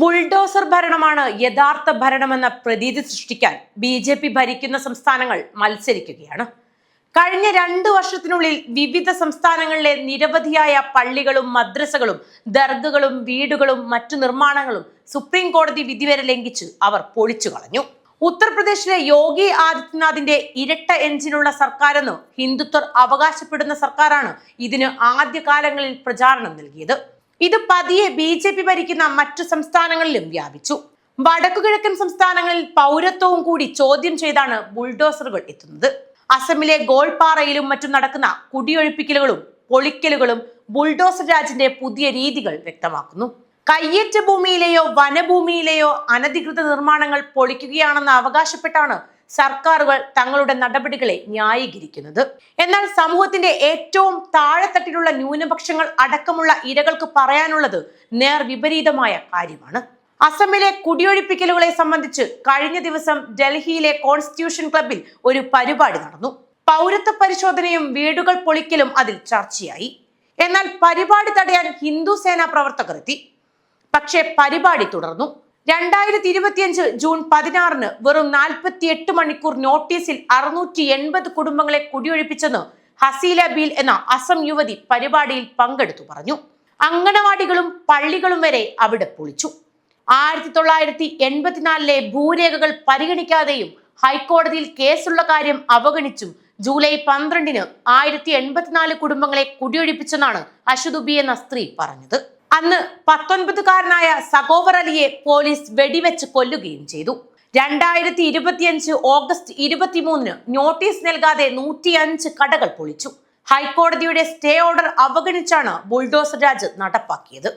Bulldozer ഭരണമാണ് യഥാർത്ഥ ഭരണമെന്ന പ്രതീതി സൃഷ്ടിക്കാൻ ബി ജെ പി ഭരിക്കുന്ന സംസ്ഥാനങ്ങൾ മത്സരിക്കുകയാണ്. കഴിഞ്ഞ രണ്ട് വർഷത്തിനുള്ളിൽ വിവിധ സംസ്ഥാനങ്ങളിലെ നിരവധിയായ പള്ളികളും മദ്രസകളും ദർഗകളും വീടുകളും മറ്റു നിർമ്മാണങ്ങളും സുപ്രീം കോടതി വിധി വരെ ലംഘിച്ച് അവർ പൊളിച്ചു കളഞ്ഞു. ഉത്തർപ്രദേശിലെ യോഗി ആദിത്യനാഥിന്റെ ഇരട്ട എഞ്ചിനുള്ള സർക്കാരെന്ന് ഹിന്ദുത്വർ അവകാശപ്പെടുന്ന സർക്കാരാണ് ഇതിന് ആദ്യകാലങ്ങളിൽ പ്രചാരണം നൽകിയത്. ഇത് പതിയെ ബി ജെ പി ഭരിക്കുന്ന മറ്റു സംസ്ഥാനങ്ങളിലും വ്യാപിച്ചു. വടക്കുകിഴക്കൻ സംസ്ഥാനങ്ങളിൽ പൗരത്വവും കൂടി ചോദ്യം ചെയ്താണ് ബുൾഡോസറുകൾ എത്തുന്നത്. അസമിലെ ഗോൾപാറയിലും മറ്റും നടക്കുന്ന കുടിയൊഴിപ്പിക്കലുകളും പൊളിക്കലുകളും ബുൾഡോസർ രാജിന്റെ പുതിയ രീതികൾ വ്യക്തമാക്കുന്നു. കയ്യേറ്റ ഭൂമിയിലെയോ വനഭൂമിയിലെയോ അനധികൃത നിർമ്മാണങ്ങൾ പൊളിക്കുകയാണെന്ന് അവകാശപ്പെട്ടാണ് സർക്കാരുകൾ തങ്ങളുടെ നടപടികളെ ന്യായീകരിക്കുന്നത്. എന്നാൽ സമൂഹത്തിന്റെ ഏറ്റവും താഴെത്തട്ടിലുള്ള ന്യൂനപക്ഷങ്ങൾ അടക്കമുള്ള ഇരകൾക്ക് പറയാനുള്ളത് നേർ വിപരീതമായ കാര്യമാണ്. അസമിലെ കുടിയൊഴിപ്പിക്കലുകളെ സംബന്ധിച്ച് കഴിഞ്ഞ ദിവസം ഡൽഹിയിലെ കോൺസ്റ്റിറ്റ്യൂഷൻ ക്ലബിൽ ഒരു പരിപാടി നടന്നു. പൗരത്വ പരിശോധനയും വീടുകൾ പൊളിക്കലും അതിൽ ചർച്ചയായി. എന്നാൽ പരിപാടി തടയാൻ ഹിന്ദു സേനാ പ്രവർത്തകർ എത്തി. പക്ഷേ പരിപാടി തുടർന്നു. രണ്ടായിരത്തി ഇരുപത്തിയഞ്ച് ജൂൺ പതിനാറിന് വെറും നാൽപ്പത്തി എട്ട് മണിക്കൂർ നോട്ടീസിൽ അറുന്നൂറ്റി എൺപത് കുടുംബങ്ങളെ കുടിയൊഴിപ്പിച്ചെന്ന് ഹസീല ബീൽ എന്ന അസം യുവതി പരിപാടിയിൽ പങ്കെടുത്തു പറഞ്ഞു. അങ്കണവാടികളും പള്ളികളും വരെ അവിടെ പൊളിച്ചു. ആയിരത്തി തൊള്ളായിരത്തി എൺപത്തിനാലിലെ ഭൂരേഖകൾ പരിഗണിക്കാതെയും ഹൈക്കോടതിയിൽ കേസുള്ള കാര്യം അവഗണിച്ചും ജൂലൈ പന്ത്രണ്ടിന് ആയിരത്തി എൺപത്തിനാല് കുടുംബങ്ങളെ കുടിയൊഴിപ്പിച്ചെന്നാണ് അഷുദുബി എന്ന സ്ത്രീ പറഞ്ഞത്. അന്ന് പത്തൊൻപതുകാരനായ സഗോവർ അലിയെ പോലീസ് വെടിവെച്ച് കൊല്ലുകയും ചെയ്തു. രണ്ടായിരത്തി ഇരുപത്തിയഞ്ച് ഓഗസ്റ്റ് ഇരുപത്തിമൂന്നിന് നോട്ടീസ് നൽകാതെ നൂറ്റിയഞ്ച് കടകൾ പൊളിച്ചു. ഹൈക്കോടതിയുടെ സ്റ്റേ ഓർഡർ അവഗണിച്ചാണ് ബുൾഡോസർ രാജ് നടപ്പാക്കിയത്.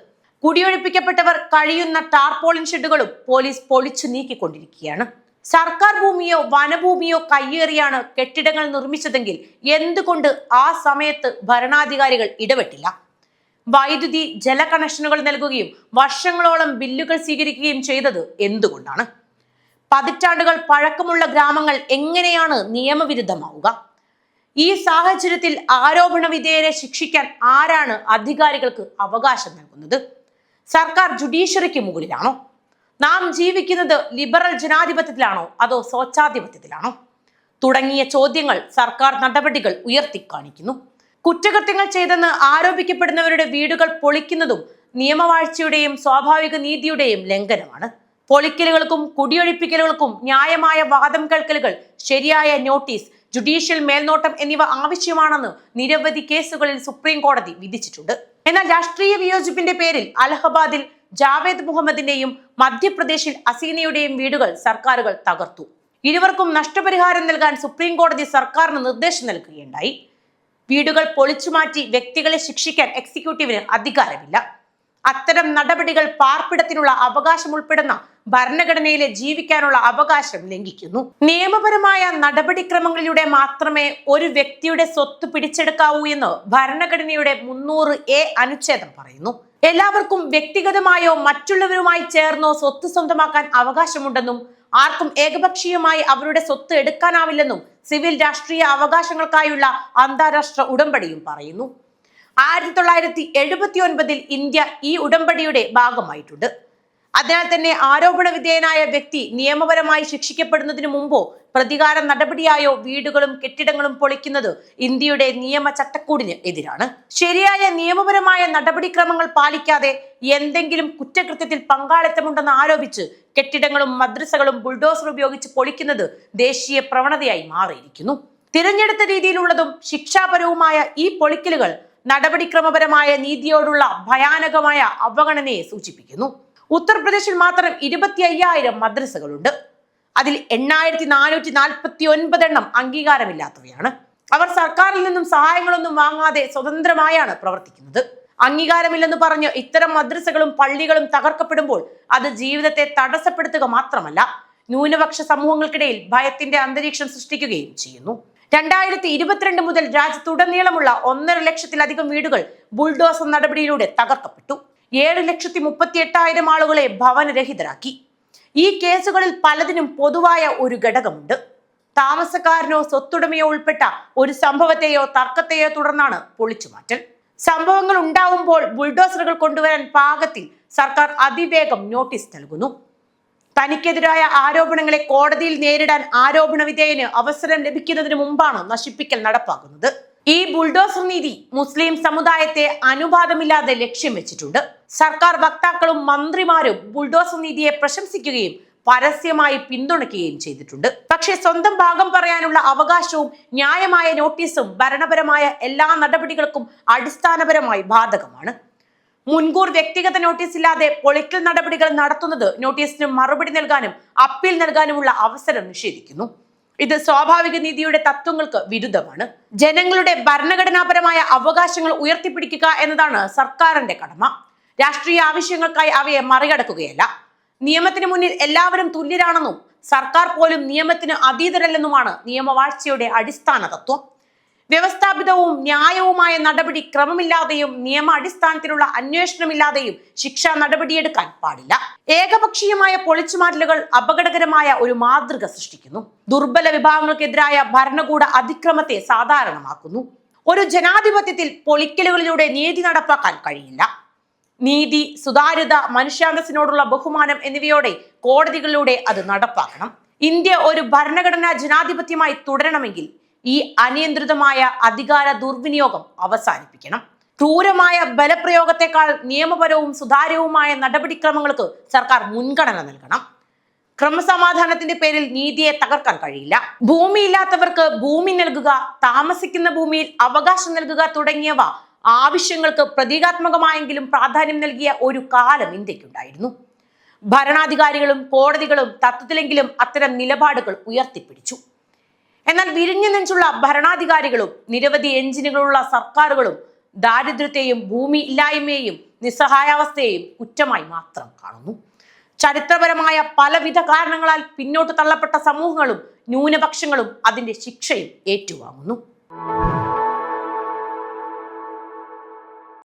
കുടിയൊഴിപ്പിക്കപ്പെട്ടവർ കഴിയുന്ന ടാർപോളിൻ ഷെഡുകളും പോലീസ് പൊളിച്ചു നീക്കിക്കൊണ്ടിരിക്കുകയാണ്. സർക്കാർ ഭൂമിയോ വനഭൂമിയോ കയ്യേറിയാണ് കെട്ടിടങ്ങൾ നിർമ്മിച്ചതെങ്കിൽ എന്തുകൊണ്ട് ആ സമയത്ത് ഭരണാധികാരികൾ ഇടപെട്ടില്ല? വൈദ്യുതി ജല കണക്ഷനുകൾ നൽകുകയും വർഷങ്ങളോളം ബില്ലുകൾ സ്വീകരിക്കുകയും ചെയ്തത് എന്തുകൊണ്ടാണ്? പതിറ്റാണ്ടുകൾ പഴക്കമുള്ള ഗ്രാമങ്ങൾ എങ്ങനെയാണ് നിയമവിരുദ്ധമാവുക? ഈ സാഹചര്യത്തിൽ ആരോപണ വിധേയരെ ശിക്ഷിക്കാൻ ആരാണ് അധികാരികൾക്ക് അവകാശം നൽകുന്നത്? സർക്കാർ ജുഡീഷ്യറിക്ക് മുകളിലാണോ? നാം ജീവിക്കുന്നത് ലിബറൽ ജനാധിപത്യത്തിലാണോ അതോ സ്വച്ഛാധിപത്യത്തിലാണോ? തുടങ്ങിയ ചോദ്യങ്ങൾ സർക്കാർ നടപടികൾ ഉയർത്തിക്കാണിക്കുന്നു. കുറ്റകൃത്യങ്ങൾ ചെയ്തെന്ന് ആരോപിക്കപ്പെടുന്നവരുടെ വീടുകൾ പൊളിക്കുന്നതും നിയമവാഴ്ചയുടെയും സ്വാഭാവിക നീതിയുടെയും ലംഘനമാണ്. പൊളിക്കലുകൾക്കും കുടിയൊഴിപ്പിക്കലുകൾക്കും ന്യായമായ വാദം കേൾക്കലുകൾ ശരിയായ നോട്ടീസ് ജുഡീഷ്യൽ മേൽനോട്ടം എന്നിവ ആവശ്യമാണെന്ന് നിരവധി കേസുകളിൽ സുപ്രീം കോടതി വിധിച്ചിട്ടുണ്ട്. എന്നാൽ രാഷ്ട്രീയ വിയോജിപ്പിന്റെ പേരിൽ അലഹബാദിൽ ജാവേദ് മുഹമ്മദിന്റെയും മധ്യപ്രദേശിൽ അസീനയുടെയും വീടുകൾ സർക്കാരുകൾ തകർത്തു. ഇരുവർക്കും നഷ്ടപരിഹാരം നൽകാൻ സുപ്രീം കോടതി സർക്കാരിന് നിർദ്ദേശം നൽകുകയുണ്ടായി. വീടുകൾ പൊളിച്ചുമാറ്റി വ്യക്തികളെ ശിക്ഷിക്കാൻ എക്സിക്യൂട്ടീവിന് അധികാരമില്ല. അത്തരം നടപടികൾ പാർപ്പിടത്തിനുള്ള അവകാശം ഉൾപ്പെടുന്ന ഭരണഘടനയിലെ ജീവിക്കാനുള്ള അവകാശം ലംഘിക്കുന്നു. നിയമപരമായ നടപടിക്രമങ്ങളിലൂടെ മാത്രമേ ഒരു വ്യക്തിയുടെ സ്വത്ത് പിടിച്ചെടുക്കാവൂ എന്ന് ഭരണഘടനയുടെ മുന്നൂറ് എ അനുച്ഛേദം പറയുന്നു. എല്ലാവർക്കും വ്യക്തിഗതമായോ മറ്റുള്ളവരുമായി ചേർന്നോ സ്വത്ത് സ്വന്തമാക്കാൻ അവകാശമുണ്ടെന്നും ആർക്കും ഏകപക്ഷീയമായി അവരുടെ സ്വത്ത് എടുക്കാനാവില്ലെന്നും സിവിൽ രാഷ്ട്രീയ അവകാശങ്ങൾക്കായുള്ള അന്താരാഷ്ട്ര ഉടമ്പടിയും പറയുന്നു. ആയിരത്തി തൊള്ളായിരത്തി എഴുപത്തി ഒൻപതിൽ ഇന്ത്യ ഈ ഉടമ്പടിയുടെ ഭാഗമായിട്ടുണ്ട്. അതിനാൽ തന്നെ ആരോപണ വിധേയനായ വ്യക്തി നിയമപരമായി ശിക്ഷിക്കപ്പെടുന്നതിന് മുമ്പോ പ്രതികാര നടപടിയായോ വീടുകളും കെട്ടിടങ്ങളും പൊളിക്കുന്നത് ഇന്ത്യയുടെ നിയമ ചട്ടക്കൂടിന് എതിരാണ്. ശരിയായ നിയമപരമായ നടപടിക്രമങ്ങൾ പാലിക്കാതെ എന്തെങ്കിലും കുറ്റകൃത്യത്തിൽ പങ്കാളിത്തമുണ്ടെന്ന് ആരോപിച്ച് കെട്ടിടങ്ങളും മദ്രസകളും ബുൾഡോസർ ഉപയോഗിച്ച് പൊളിക്കുന്നത് ദേശീയ പ്രവണതയായി മാറിയിരിക്കുന്നു. തിരഞ്ഞെടുത്ത രീതിയിലുള്ളതും ശിക്ഷാപരവുമായ ഈ പൊളിക്കലുകൾ നടപടിക്രമപരമായ നീതിയോടുള്ള ഭയാനകമായ അവഗണനയെ സൂചിപ്പിക്കുന്നു. ഉത്തർപ്രദേശിൽ മാത്രം ഇരുപത്തി അയ്യായിരം മദ്രസകളുണ്ട്. അതിൽ എണ്ണായിരത്തി നാനൂറ്റി നാൽപ്പത്തി ഒൻപത് എണ്ണം അംഗീകാരമില്ലാത്തവയാണ്. അവർ സർക്കാരിൽ നിന്നും സഹായങ്ങളൊന്നും വാങ്ങാതെ സ്വതന്ത്രമായാണ് പ്രവർത്തിക്കുന്നത്. അംഗീകാരമില്ലെന്ന് പറഞ്ഞ് ഇത്തരം മദ്രസകളും പള്ളികളും തകർക്കപ്പെടുമ്പോൾ അത് ജീവിതത്തെ തടസ്സപ്പെടുത്തുക മാത്രമല്ല ന്യൂനപക്ഷ സമൂഹങ്ങൾക്കിടയിൽ ഭയത്തിന്റെ അന്തരീക്ഷം സൃഷ്ടിക്കുകയും ചെയ്യുന്നു. രണ്ടായിരത്തി ഇരുപത്തിരണ്ട് മുതൽ രാജ്യത്തുടനീളമുള്ള ഒന്നര ലക്ഷത്തിലധികം വീടുകൾ ബുൾഡോസർ നടപടിയിലൂടെ തകർക്കപ്പെട്ടു. ഏഴ് ലക്ഷത്തി മുപ്പത്തി എട്ടായിരം ആളുകളെ ഭവനരഹിതരാക്കി. ഈ കേസുകളിൽ പലതിനും പൊതുവായ ഒരു ഘടകമുണ്ട്. താമസക്കാരനോ സ്വത്തുടമയോ ഉൾപ്പെട്ട ഒരു സംഭവത്തെയോ തർക്കത്തെയോ തുടർന്നാണ് പൊളിച്ചുമാറ്റൽ സംഭവങ്ങൾ ഉണ്ടാവുമ്പോൾ ബുൾഡോസറുകൾ കൊണ്ടുവരാൻ പാകത്തിൽ സർക്കാർ അതിവേഗം നോട്ടീസ് നൽകുന്നു. തനിക്കെതിരായ ആരോപണങ്ങളെ കോടതിയിൽ നേരിടാൻ ആരോപണ വിധേയന് അവസരം ലഭിക്കുന്നതിന് മുമ്പാണ് നശിപ്പിക്കൽ നടപ്പാക്കുന്നത്. ഈ ബുൾഡോസർ നീതി മുസ്ലിം സമുദായത്തെ അനുപാതമില്ലാതെ ലക്ഷ്യം വെച്ചിട്ടുണ്ട്. സർക്കാർ വക്താക്കളും മന്ത്രിമാരും ബുൾഡോസർ നീതിയെ പ്രശംസിക്കുകയും പരസ്യമായി പിന്തുണയ്ക്കുകയും ചെയ്തിട്ടുണ്ട്. പക്ഷേ സ്വന്തം ഭാഗം പറയാനുള്ള അവകാശവും ന്യായമായ നോട്ടീസും ഭരണപരമായ എല്ലാ നടപടികൾക്കും അടിസ്ഥാനപരമായി ബാധകമാണ്. മുൻകൂർ വ്യക്തിഗത നോട്ടീസ് ഇല്ലാതെ പൊളിക്കൽ നടപടികൾ നടത്തുന്നത് നോട്ടീസിന് മറുപടി നൽകാനും അപ്പീൽ നൽകാനുമുള്ള അവസരം നിഷേധിക്കുന്നു. ഇത് സ്വാഭാവിക നീതിയുടെ തത്വങ്ങൾക്ക് വിരുദ്ധമാണ്. ജനങ്ങളുടെ ഭരണഘടനാപരമായ അവകാശങ്ങൾ ഉയർത്തിപ്പിടിക്കുക എന്നതാണ് സർക്കാരിന്റെ കടമ. രാഷ്ട്രീയ ആവശ്യങ്ങൾക്കായി അവയെ മറികടക്കുകയല്ല. നിയമത്തിന് മുന്നിൽ എല്ലാവരും തുല്യരാണെന്നും സർക്കാർ പോലും നിയമത്തിന് അതീതരല്ലെന്നുമാണ് നിയമവാഴ്ചയുടെ അടിസ്ഥാന തത്വം വ്യവസ്ഥാപിതവും ന്യായവുമായ നടപടി ക്രമമില്ലാതെയും നിയമ അടിസ്ഥാനത്തിലുള്ള അന്വേഷണമില്ലാതെയും ശിക്ഷാ നടപടിയെടുക്കാൻ പാടില്ല. ഏകപക്ഷീയമായ പൊളിച്ചുമാറ്റലുകൾ അപകടകരമായ ഒരു മാതൃക സൃഷ്ടിക്കുന്നു. ദുർബല വിഭാഗങ്ങൾക്കെതിരായ ഭരണകൂട അതിക്രമത്തെ സാധാരണമാക്കുന്നു. ഒരു ജനാധിപത്യത്തിൽ പൊളിക്കലുകളിലൂടെ നീതി നടപ്പാക്കാൻ കഴിയില്ല. നീതി സുതാര്യത മനുഷ്യാന്തസ്സിനോടുള്ള ബഹുമാനം എന്നിവയോടെ കോടതികളിലൂടെ അത് നടപ്പാക്കണം. ഇന്ത്യ ഒരു ഭരണഘടനാ ജനാധിപത്യമായി തുടരണമെങ്കിൽ ഈ അനിയന്ത്രിതമായ അധികാര ദുർവിനിയോഗം അവസാനിപ്പിക്കണം. ക്രൂരമായ ബലപ്രയോഗത്തെക്കാൾ നിയമപരവും സുതാര്യവുമായ നടപടിക്രമങ്ങൾക്ക് സർക്കാർ മുൻഗണന നൽകണം. ക്രമസമാധാനത്തിന്റെ പേരിൽ നീതിയെ തകർക്കാൻ കഴിയില്ല. ഭൂമിയില്ലാത്തവർക്ക് ഭൂമി നൽകുക താമസിക്കുന്ന ഭൂമിയിൽ അവകാശം നൽകുക തുടങ്ങിയവ ആവശ്യങ്ങൾക്ക് പ്രതീകാത്മകമായെങ്കിലും പ്രാധാന്യം നൽകിയ ഒരു കാലം ഇന്ത്യക്കുണ്ടായിരുന്നു ഭരണാധികാരികളും കോടതികളും തത്വത്തിലെങ്കിലും അത്തരം നിലപാടുകൾ ഉയർത്തിപ്പിടിച്ചു. എന്നാൽ വിരിഞ്ഞു നെഞ്ചുള്ള ഭരണാധികാരികളും നിരവധി എഞ്ചിനുകളുള്ള സർക്കാരുകളും ദാരിദ്ര്യത്തെയും ഭൂമി ഇല്ലായ്മയെയും നിസ്സഹായാവസ്ഥയെയും കുറ്റമായി മാത്രം കാണുന്നു. ചരിത്രപരമായ പലവിധ കാരണങ്ങളാൽ പിന്നോട്ട് തള്ളപ്പെട്ട സമൂഹങ്ങളും ന്യൂനപക്ഷങ്ങളും അതിന്റെ ശിക്ഷയും ഏറ്റുവാങ്ങുന്നു.